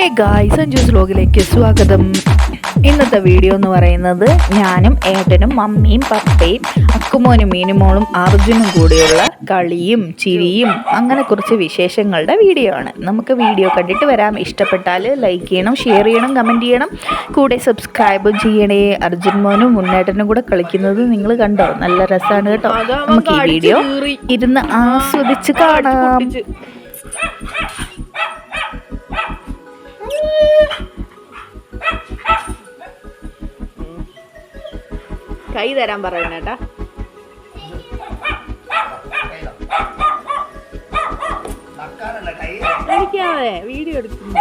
Hey guys Anju's ലോഗിലേക്ക് സ്വാഗതം. ഇന്നത്തെ video എന്ന് പറയുന്നത് ഞാനും ഏട്ടനും മമ്മിയും പപ്പയും അക്കുമോനും മീനുമോളും അർജുനും കൂടിയുള്ള കളിയും ചിരിയും അങ്ങനെ കുറച്ച് വിശേഷങ്ങളുടെ വീഡിയോ ആണ്. നമുക്ക് വീഡിയോ കണ്ടിട്ട് വരാം. ഇഷ്ടപ്പെട്ടാൽ ലൈക്ക് ചെയ്യണം ഷെയർ ചെയ്യണം കമന്റ് ചെയ്യണം. കൂടെ സബ്സ്ക്രൈബ് ചെയ്യണേ. അർജുൻ മോനും മുന്നേട്ടനും കൂടെ കളിക്കുന്നത് നിങ്ങൾ കണ്ടോ? നല്ല രസമാണ് കേട്ടോ. നമുക്ക് ഈ വീഡിയോ ഇരുന്ന് ആസ്വദിച്ച് കാണാം. കൈ തരാൻ പറയണേട്ടാ കഴിക്കാതെ വീഡിയോ എടുക്കുന്നു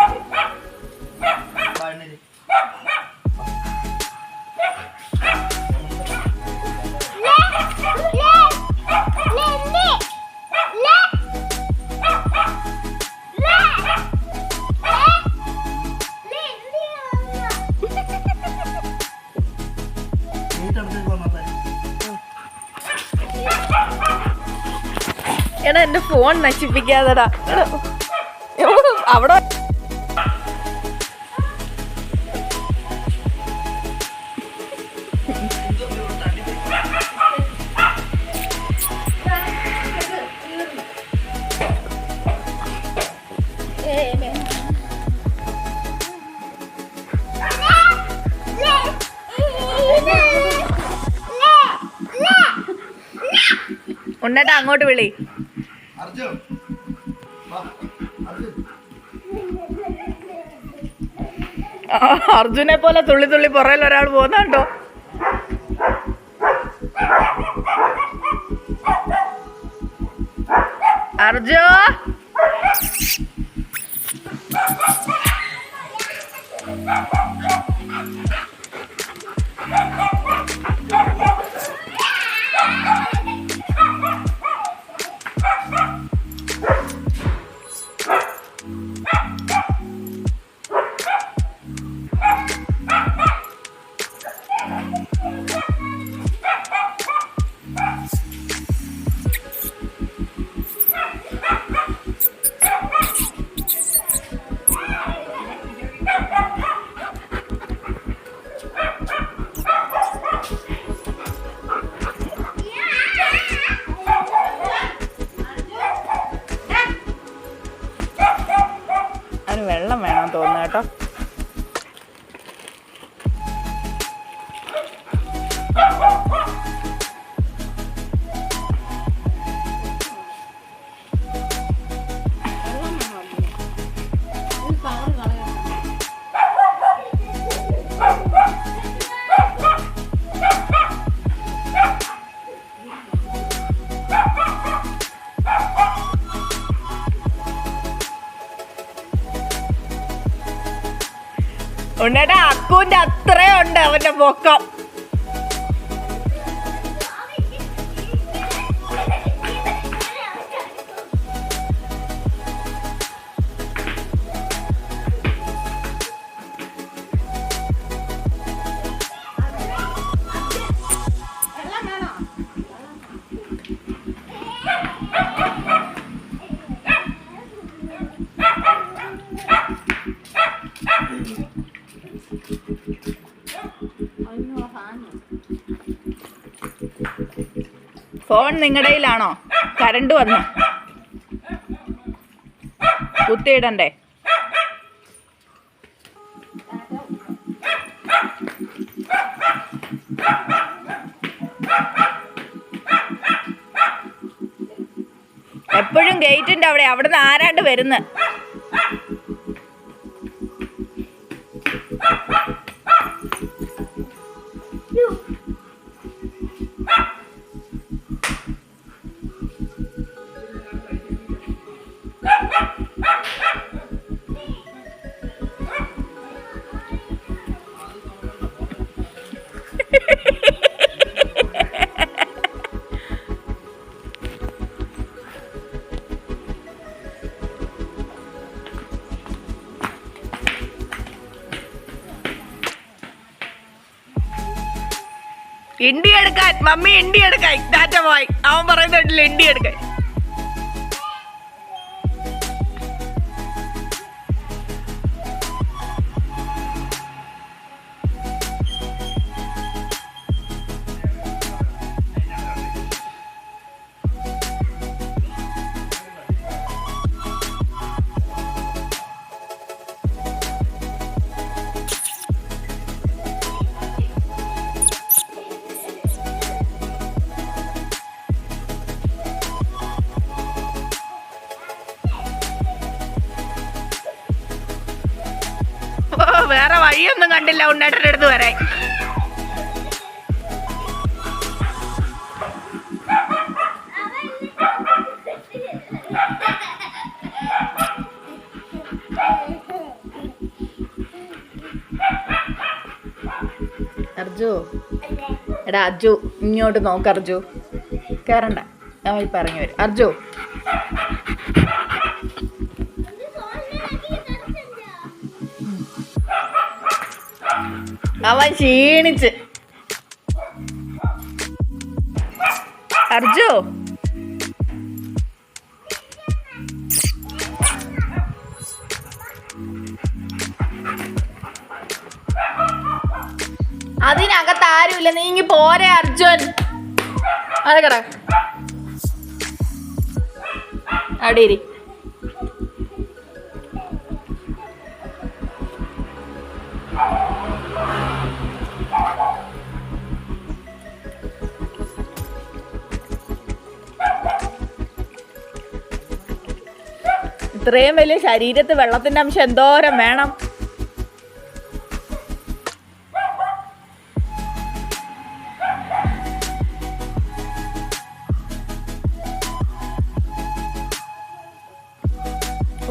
എടാ എന്റെ ഫോൺ നശിപ്പിക്കാതെടാ. അവിടെ ഉണ്ണേട്ടാ അങ്ങോട്ട് വിളി അർജുൻ വാ, അർജുൻ ആ, അർജുനെ പോലെ തുള്ളി തുള്ളി പുറയിൽ ഒരാൾ പോകുന്നുണ്ടോ? അർജു? അതിന് വേണം ഉണ്ണേട്ടാ അക്കൂന്റെ അത്രയുണ്ട് അവന്റെ പൊക്കം ഫോൺ നിങ്ങളുടെ കയ്യിലാണോ? കരണ്ട് വന്നു? കുത്തിയിടണ്ടേ? എപ്പോഴും ഗേറ്റിന്റെ അവിടെ അവിടുന്ന് ആരാണ്ട് വരുന്ന്? ഇണ്ടി എടുക്കാൻ മമ്മി ഇണ്ടി എടുക്കാൻ ഡാറ്റ പോയി അവൻ പറയുന്നില്ല ഇണ്ടി എടുക്കാൻ വേറെ വഴിയൊന്നും കണ്ടില്ല ഉണ്ണേട്ടന്റെ അടുത്ത് വരെ. അർജു. എടാ അർജു ഇങ്ങോട്ട് നോക്ക് അർജു. കയറണ്ട ഞാൻ ഇപ്പം ഇറങ്ങി വരും. അർജു. അവൻ ക്ഷീണിച്ച്. അർജു. അതിനകത്ത് ആരുമില്ല. നീങ്ങി പോരെ അർജുൻ. അതെ കട. അവിടെ ഇത്രയും വലിയ ശരീരത്ത് വെള്ളത്തിന്റെ അംശം എന്തോരം വേണം?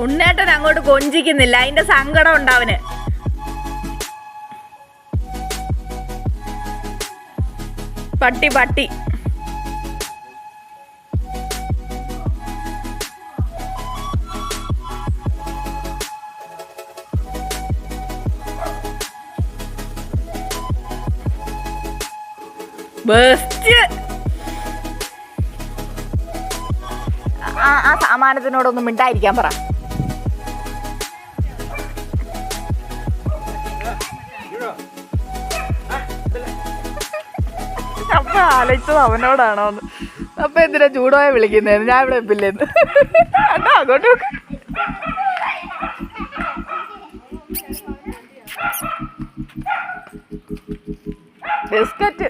ഉണ്ണേട്ടൻ അങ്ങോട്ട് കൊഞ്ചിക്കുന്നില്ല. അതിന്റെ സങ്കടം ഉണ്ടാവന് പട്ടി പട്ടി. ബെസ്റ്റ്. ആ സാമാനത്തിനോടൊന്നും മിണ്ടായിരിക്കാൻ പറ. അപ്പൊ ആലോചിച്ചത് അവനോടാണോ അപ്പൊ എന്തിനാ ചൂടോയെ വിളിക്കുന്നത് ഞാൻ ഇവിടെ എപ്പില്ലെന്ന് അതാ അങ്ങോട്ട്. ബിസ്ക്കറ്റ്.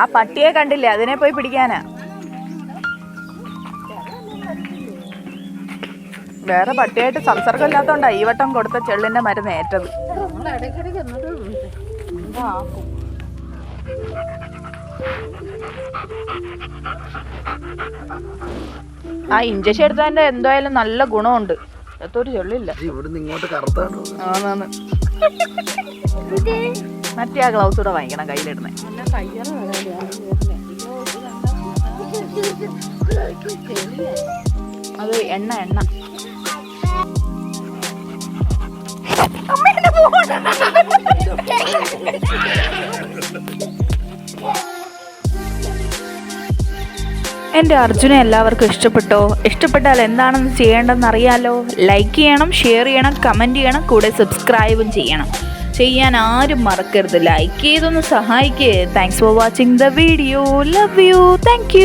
ആ പട്ടിയെ കണ്ടില്ലേ? അതിനെ പോയി പിടിക്കാനാ. വേറെ പട്ടിയായിട്ട് സംസർഗം ഇല്ലാത്തോണ്ടാ ഈ വട്ടം കൊടുത്ത ചെള്ളിന്റെ മരുന്ന് ഏറ്റത്. ആ ഇഞ്ചക്ഷൻ എടുത്തതിന്റെ എന്തായാലും നല്ല ഗുണമുണ്ട്. എത്തൊരു ചെള്ളില്ല ഇവിടുന്ന് ഇങ്ങോട്ട് കറുത്താണ് മറ്റേ ആ ഗ്ലൗസ് കൂടെ വാങ്ങിക്കണം കയ്യിലിടുന്നേ. അത് എണ്ണ എണ്ണ. phone. എന്റെ അർജുനെ എല്ലാവർക്കും ഇഷ്ടപ്പെട്ടോ? ഇഷ്ടപ്പെട്ടാൽ എന്താണെന്ന് ചെയ്യേണ്ടതെന്ന് അറിയാലോ ലൈക്ക് ചെയ്യണം ഷെയർ ചെയ്യണം കമന്റ് ചെയ്യണം കൂടെ സബ്സ്ക്രൈബും ചെയ്യണം. ചെയ്യാൻ ആരും മറക്കരുത്. ലൈക്ക് ചെയ്തൊന്ന് സഹായിക്കേ. Thanks for watching the video love you thank